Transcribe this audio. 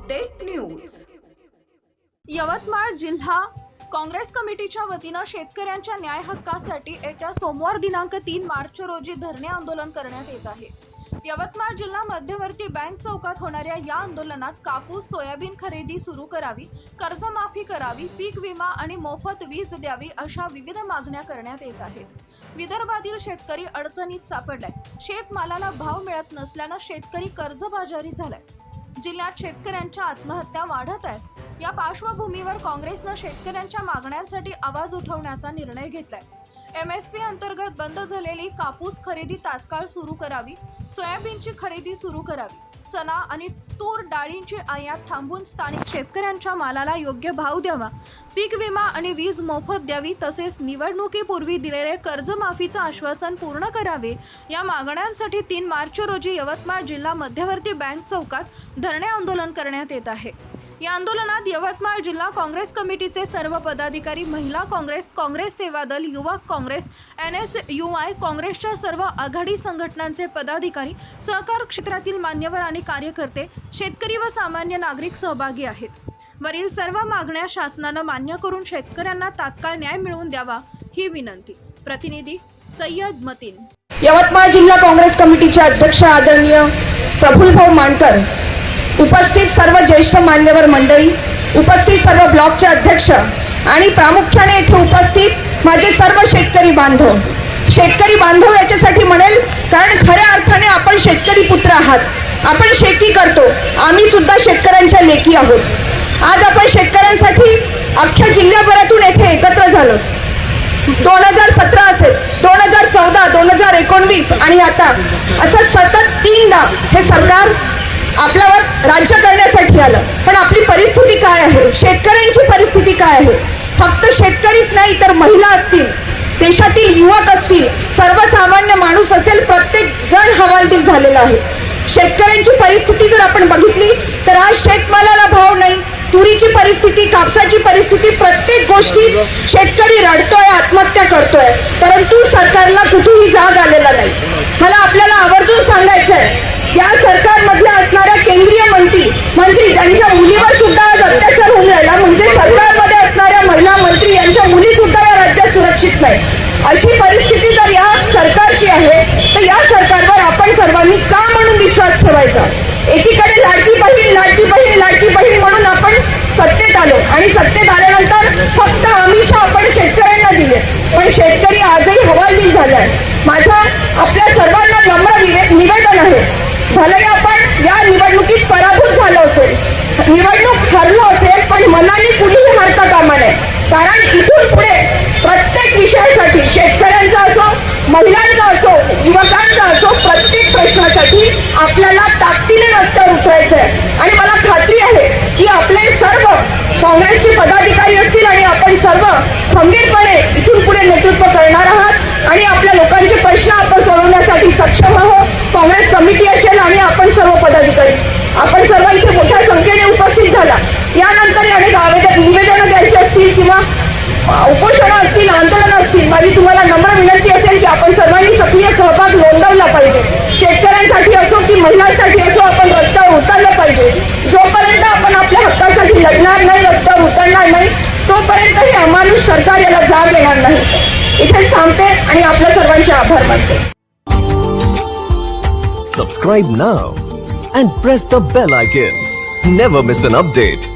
Update news. Yavatmal जिल्हा काँग्रेस कमिटीच्या वतीनं शेतकऱ्यांच्या न्याय हक्कासाठी येत्या सोमवार दिनांक तीन मार्च रोजी धरणे आंदोलन करण्यात येत आहे. यवतमाळ जिल्हा मध्यवर्ती बँक चौकात होणाऱ्या या आंदोलनात कापूस सोयाबीन खरेदी सुरू करावी कर्जमाफी करावी पीक विमा आणि मोफत वीज द्यावी अशा विविध मागण्या करण्यात येत आहेत. विदर्भातील शेतकरी अडचणीत सापडलाय. शेतमालाला भाव मिळत नसल्यानं शेतकरी कर्जबाजारी झालाय. जिल्ह्यात शेतकऱ्यांच्या आत्महत्या वाढत आहेत. या पार्श्वभूमीवर काँग्रेसनं शेतकऱ्यांच्या मागण्यांसाठी आवाज उठवण्याचा निर्णय घेतलाय. एम एस पी अंतर्गत बंद झालेली कापूस खरेदी तात्काळ सुरू करावी सोयाबीनची खरेदी सुरू करावी. चना आणि तूर डाळींची आयात थांबवून स्थानिक शेतकऱ्यांच्या मालाला योग्य भाव द्यावा. पीक विमा आणि वीज मोफत द्यावी तसेच निवडणुकीपूर्वी दिलेले कर्जमाफीचं आश्वासन पूर्ण करावे. या मागण्यांसाठी तीन मार्च रोजी यवतमाळ जिल्हा मध्यवर्ती बँक चौकात धरणे आंदोलन करण्यात येत आहे. या आंदोलनात यवतमाळ जिल्हा काँग्रेस कमिटीचे सर्व पदाधिकारी महिला काँग्रेस काँग्रेस सेवा दल युवक Congress N S U I काँग्रेसच्या सर्व आघाडी संघटनांचे पदाधिकारी सहकार क्षेत्रातील मान्यवर आणि कार्यकर्ते शेतकरी व सामान्य नागरिक सहभागी आहेत. वरील सर्व मागण्या शासनानं मान्य करून शेतकऱ्यांना तात्काळ न्याय मिळवून द्यावा ही विनंती. प्रतिनिधी सय्यद मतीन. यवतमाळ जिल्हा काँग्रेस कमिटीचे अध्यक्ष आदरणीय प्रफुल्लभाऊ मानकर उपस्थित सर्व ज्येष्ठ मान्यवर मंडळी उपस्थित सर्व ब्लॉकचे अध्यक्ष आणि प्रामुख्याने येथे उपस्थित माझे सर्व शेतकरी बांधव. शेतकरी बांधव याच्यासाठी म्हणेल कारण खऱ्या अर्थाने आपण शेतकरी पुत्र आहात. आपण शेती करतो. आम्ही सुद्धा शेतकऱ्यांच्या लेखी आहोत. आज आपण शेतकऱ्यांसाठी अख्ख्या जिल्ह्याभरातून येथे एकत्र झालो. दोन हजार सतरा असेल दोन हजार चौदा दोन हजार एकोणवीस आणि आता असं सतत तीनदा हे सरकार आपल्यावर राज्य करण्यासाठी आलं. पण आपली परिस्थिती काय आहे? शेतकऱ्यांची परिस्थिती काय आहे? फक्त शेतकरीच नाही तर महिला असतील देशातील युवक असतील सर्वसामान्य माणूस असेल प्रत्येक जण हवालदिल झालेला आहे. शेतकऱ्यांची परिस्थिती जर आपण बघितली तर आज शेतमालाला भाव नाही. तुरीची परिस्थिती कापसाची परिस्थिती प्रत्येक गोष्टीत शेतकरी रडतोय सुरक्षित अशी परिस्थिती जर या सरकारची आहे तर या सरकारवर आपण सर्वांनी का म्हणून विश्वास ठेवायचा? एकीकडे लाडकी बहीण लाडकी बहीण लाडकी बहीण म्हणून आपण सत्तेत आलो आणि सत्तेत आल्यानंतर फक्त आमिषा आपण शेतकऱ्यांना दिले. पण शेतकरी आजही हवालदिल झालाय. माझा आपल्या सर्वांना नम्र निवेदन आहे. भले आपण या निवडणुकीत पराभूत झालो असेल निवडणूक हरलो असेल पण मनाने कुठेही हरता कामा नये कारण इथून पुढे प्रत्येक विषयासाठी शेतकऱ्यांचा असो महिलांचा असो युवकांचा असो प्रत्येक प्रश्नासाठी आपल्याला ताकदीने रस्त्यावर उतरायचं आहे. आणि मला खात्री आहे की आपले सर्व काँग्रेसचे पदाधिकारी असतील आणि आपण सर्व खंबीरपणे इथून पुढे नेतृत्व करणार आहात आणि आपल्या लोकांचे प्रश्न आपण सोडवण्यासाठी सक्षम आहोत. काँग्रेस कमिटी असेल आणि आपण सर्व पदाधिकारी. आपण सर्व इथे मोठ्या संख्येने उपस्थित झाला. नाही तोपर्यंत हे अमानुष सरकार याला जाग येणार नाही. इथे थांबते आणि आपल्या सर्वांचे आभार मानते. Subscribe now and press the bell icon never miss an update